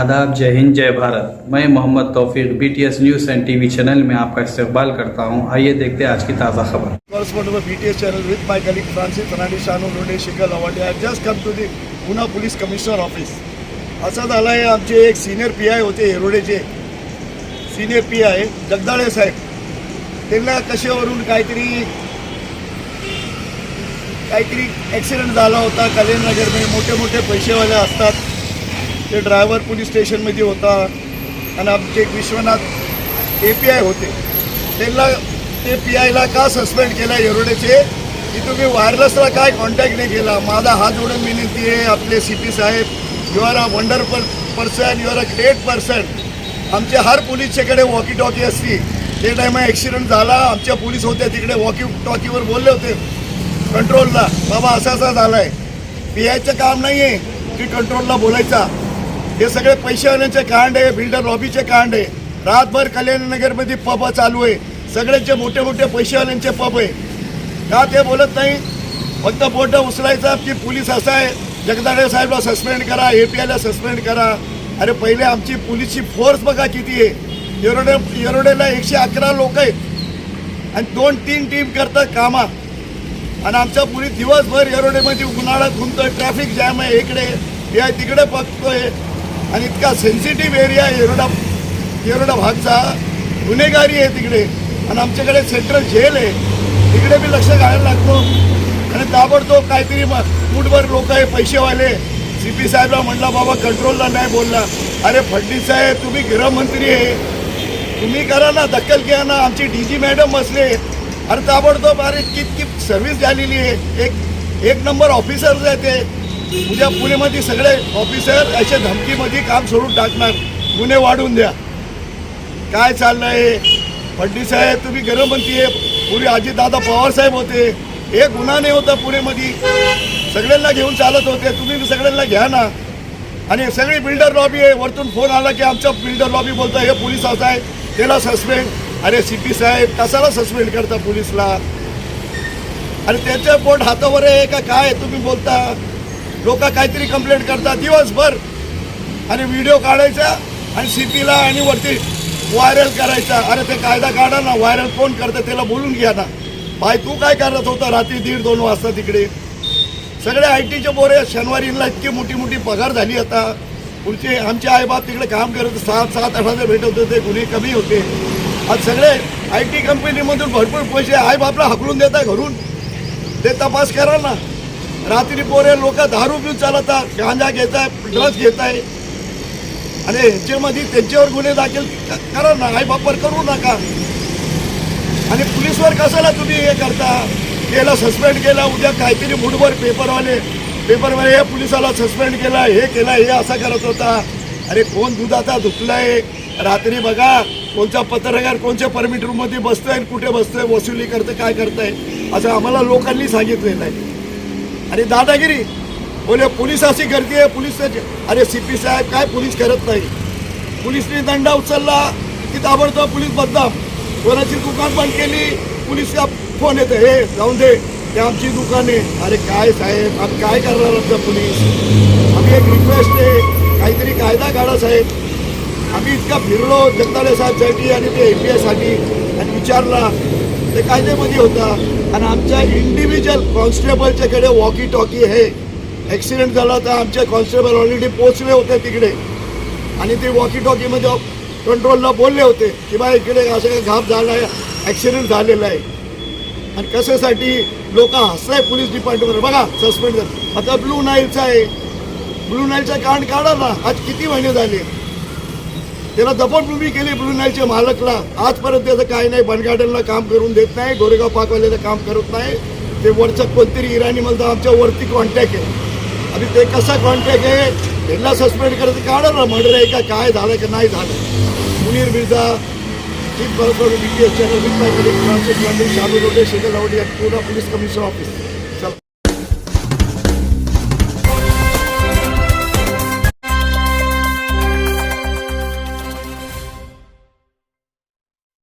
आदाब जय हिंद जय भारत। मैं Mohammad Taufiq BTS news and TV channel में आपका इस्तकबाल करता हूं। आइए देखते हैं आज की ताज़ा खबर। Correspondent of BTS channel with my colleague Francis Ranadi Shanu Lode Shikal just come have just come to the Pune असं झालं आहे आमचे एक सिनियर पी आय होते हेरोडेचे सिनियर पी आय जगदाळे साहेब। त्यांना कशावरून काहीतरी काहीतरी ॲक्सिडेंट झाला होता कल्याणनगरमध्ये मोठे मोठे पैसेवाले असतात। ते ड्रायव्हर पोलीस स्टेशनमध्ये होता आणि आमचे एक विश्वनाथ ए पी आय होते. त्यांना ते पी आयला का सस्पेंड केला येरोडेचे? की तुम्ही वायरलेसला काय कॉन्टॅक्ट नाही केला? माझा हात जोडून विनंती आहे आपले C P Saheb you are a wonderful person you are a great person आमचे हर पोलीसच्याकडे वॉकी टॉकी असती. ते टाईम ॲक्सिडेंट झाला. आमच्या पोलीस होते तिकडे वॉकी टॉकीवर बोलले होते. कंट्रोलला बाबा असा असा झाला आहे पी आयचं काम नाही आहे की कंट्रोलला बोलायचा. हे सगळे पैसेवाल्यांचे कांड आहे बिल्डर लॉबीचे कांड. आहे रातभर कल्याणनगरमध्ये पब चालू आहे. सगळ्यांचे मोठे मोठे पैसेवाल्यांचे पब आहे. का ते बोलत नाही? फक्त बोट उचलायचा की पोलीस असा आहे. जगदाळे साहेबला सस्पेंड करा ए पी आयला सस्पेंड करा. अरे पहिले आमची पोलीसची फोर्स बघा किती आहे. येरोडे येरोडेला एकशे अकरा लोक आहेत. आणि दोन तीन टीम करतात कामा. आणि आमचा पोलीस दिवसभर येरोडेमध्ये उन्हाळ्यात घुमतोय ट्रॅफिक जॅम आहे. इकडे हे तिकडे बघतोय. आणि इतका सेन्सिटिव्ह एरिया आहे येरोडा येरोडा भागचा. गुन्हेगारी आहे तिकडे. आणि आमच्याकडे सेंट्रल जेल आहे. तिकडे मी लक्ष घालायला लागतो आणि ताबडतोब काहीतरी म- लोक आहे पैसेवाले. सी पी साहेबला म्हटला बाबा कंट्रोलला नाही बोलला. अरे फडणीस साहेब तुम्ही गृहमंत्री आहे. तुम्ही करा ना दखल घ्या ना. आमची डी जी मॅडम बसले अरे ताबडतोब अरे कितकी सर्व्हिस झालेली आहे. एक एक नंबर ऑफिसर्स आहे ते. उद्या पुणेमध्ये सगळे ऑफिसर अशा धमकीमध्ये काम सोडून टाकणार. गुन्हे वाढून द्या. काय चाललंय? फडणीस साहेब तुम्ही गृहमंत्री आहे. पूर्वी अजितदादा पवार साहेब होते. एक गुन्हा नाही होता पुणेमध्ये. सगळ्यांना घेऊन चालत होते. तुम्ही सगळ्यांना घ्या ना. आणि सगळी बिल्डर लॉबी आहे. वरतून फोन आला की आमचा बिल्डर लॉबी बोलता हे पोलीस असा आहे. त्याला सस्पेंड अरे सी पी साहेब कसाला सस्पेंड करता पोलीसला? आणि त्याचं बोट हातावर आहे का काय? तुम्ही बोलता. लोक काहीतरी कंप्लेंट करतात दिवसभर. आणि व्हिडिओ काढायचा आणि सी पीला आणि वरती व्हायरल करायचा. अरे ते कायदा काढा ना व्हायरल कोण करतं त्याला बोलून घ्या ना. भाई तू काय करत होता रात्री दीड दोन वाजता तिकडे? सगळे आय टीचे पोरे शनिवारीला इतकी मोठी मोठी पगार झाली आता. पुढचे आमचे आईबाप तिकडे काम करत सात सात आठ हजार भेटत होते. गुन्हे कमी होते. आज सगळे आय टी कंपनीमधून भरपूर पैसे आईबापला हकलून देत आहे घरून. ते तपास करा ना. रात्री पोरे लोक दारू पिऊन चालतात गांजा घेत आहे ड्रग्ज घेत आहे आणि ह्याच्यामध्ये त्यांच्यावर गुन्हे दाखल करा ना आई आईबापवर करू नका. आणि पोलीसवर कशाला तुम्ही हे करता? याला सस्पेंड केला उद्या काहीतरी मुठभर पेपरवाले पेपरवाले हे पोलिसाला सस्पेंड केला हे केला हे असा करत होता. अरे कोण दुधाचा धुतलाय? रात्री बघा कोणचा पत्रकार कोणत्या परमिट रूममध्ये बसतोय आणि कुठे बसतोय वसुली करतं काय करताय? असं आम्हाला लोकांनी सांगितलेलं आहे. आणि दादागिरी. बोले पोलीस अशी आहे पोलीस अरे सी पी साहेब काय पोलीस करत नाही? पोलिसने दंडा उचलला की ताबडतोब पोलीस बदनाम. कोणाची दुकान बंद केली पोलिसला फोन येतो हे जाऊन दे ते आमची दुकान आहे. अरे काय साहेब? आम्ही काय करणार आमचं पोलीस? आम्ही एक रिक्वेस्ट आहे काहीतरी कायदा काढा साहेब. आम्ही इतका फिरलो जगदाळे साहेबसाठी आणि ते एम पी आणि विचारला ते कायद्यामध्ये होता. आणि आमच्या इंडिव्हिज्युअल कॉन्स्टेबलच्याकडे वॉकी टॉकी हे ॲक्सिडेंट झाला तर आमचे कॉन्स्टेबल ऑलरेडी पोचले होते तिकडे. आणि ते वॉकी टॉकीमध्ये कंट्रोलला बोलले होते की बा इकडे असं काही घाप झाला आहे ॲक्सिडेंट झालेला आहे. आणि कशासाठी लोक हसताय पोलीस डिपार्टमेंट बघा सस्पेंड झालं आता ब्लू नाईलचा आहे. ब्लू नाईलचा कांड काढा ना. आज किती महिने झाले? त्याला दफनभूमी केली ब्लू नाईलच्या मालकला. आजपर्यंत त्याचं काही नाही बनगार्डनला काम करून देत नाही गोरेगाव पाकवाल्याचं काम करत नाही. ते वरचं कोणतरी इराणी म्हणतात आमच्या वरती कॉन्टॅक्ट आहे. आणि ते कसा कॉन्टॅक्ट आहे त्यांना सस्पेंड करायचं काढा ना मर्डर आहे का काय झालं का नाही झालं. Munir Mirza chief corporate B T S channel with my Shekhar Francis London police commissioner office.